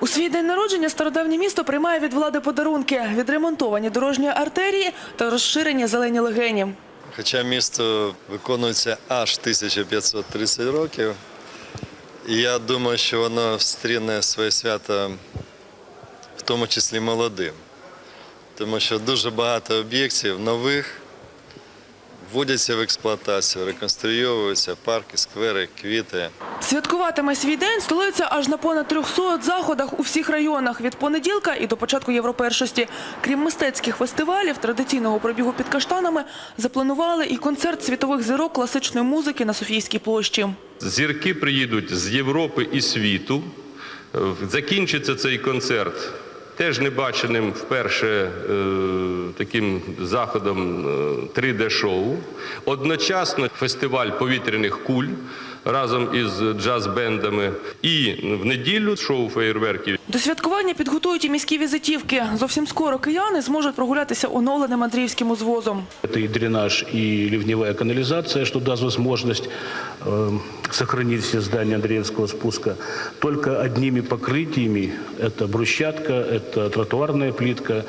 У свій день народження стародавнє місто приймає від влади подарунки, відремонтовані дорожні артерії та розширені зелені легені. Хоча місто виконується аж 1530 років, я думаю, що воно встріне своє свято, в тому числі молодим. Тому що дуже багато об'єктів нових вводяться в експлуатацію, реконструйовуються парки, сквери, квіти. Святкуватиме свій день столиця аж на понад 300 заходах у всіх районах від понеділка і до початку європершості. Крім мистецьких фестивалів, традиційного пробігу під каштанами запланували і концерт світових зірок класичної музики на Софійській площі. Зірки приїдуть з Європи і світу. Закінчиться цей концерт теж небаченим вперше е, таким заходом е, 3D-шоу. Одночасно фестиваль повітряних куль разом із джаз-бендами. І в неділю шоу феєрверків До святкування підготують і міські візитівки. Зовсім скоро кияни зможуть прогулятися оновленим Андріївським узвозом. Это и дренаж, и ливневая канализация, что даст возможность э, сохранить все здания Андреевского спуска. Только одними покрытиями, это брусчатка, это тротуарная плитка,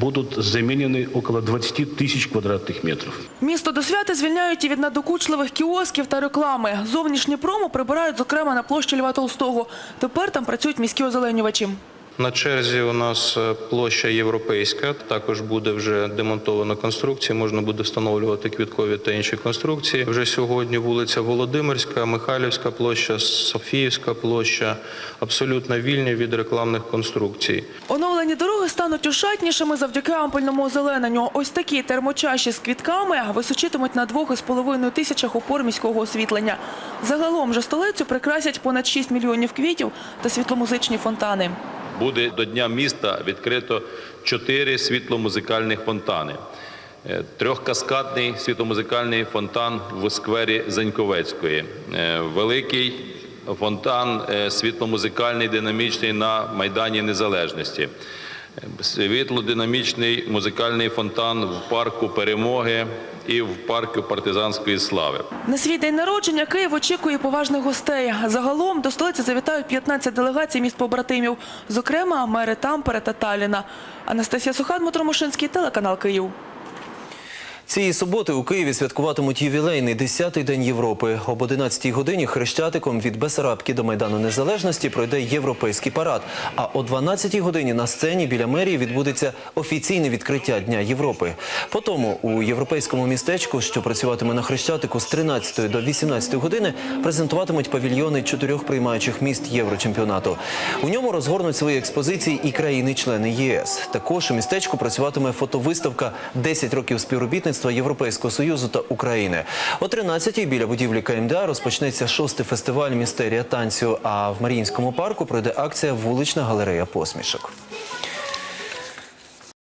будут заменены около 20 тысяч квадратных метров. Місто до свята звільняють і від надокучливих кіосків та реклами. Зовнішнє промо прибирають, зокрема, на площі Льва Толстого. Тепер там працюють міські озеленювачі. побачимо. На черзі у нас е, площа європейська. Також буде вже демонтована конструкція. Можна буде встановлювати квіткові та інші конструкції. Вже сьогодні вулиця Володимирська, Михайлівська площа, Софіївська площа абсолютно вільні від рекламних конструкцій. Оновлені дороги стануть ошатнішими завдяки ампельному озелененню. Ось такі термочаші з квітками височитимуть на двох із половиною тисячах опор міського освітлення. Загалом же столицю прикрасять понад 6 мільйонів квітів та світломузичні фонтани. Буде до Дня міста відкрито чотири світломузикальних фонтани. Е, Трьохкаскадний світломузикальний фонтан в сквері Заньковецької, Е, великий фонтан е, світломузикальний динамічний на Майдані Незалежності, світлодинамічний музикальний фонтан в парку Перемоги і в парку партизанської слави. На свій день народження Київ очікує поважних гостей. Загалом до столиці завітають 15 делегацій міст побратимів, зокрема мери Тампере та Таліна. Анастасія Суха, Дмитро Мошинський, телеканал Київ. Цієї суботи у Києві святкуватимуть ювілейний 10-й день Європи. Об 11-й годині хрещатиком від Бесарабки до Майдану Незалежності пройде європейський парад. А о 12-й годині на сцені біля мерії відбудеться офіційне відкриття Дня Європи. Потому у європейському містечку, що працюватиме на хрещатику з 13 до 18 години, презентуватимуть павільйони чотирьох приймаючих міст Єврочемпіонату. У ньому розгорнуть свої експозиції і країни-члени ЄС. Також у містечку працюватиме фотовиставка «10 років співробітництва Європейського союзу та України. О 13-й біля будівлі КМДА розпочнеться шостий фестиваль містерія танцю. А в Маріїнському парку пройде акція Вулична галерея посмішок.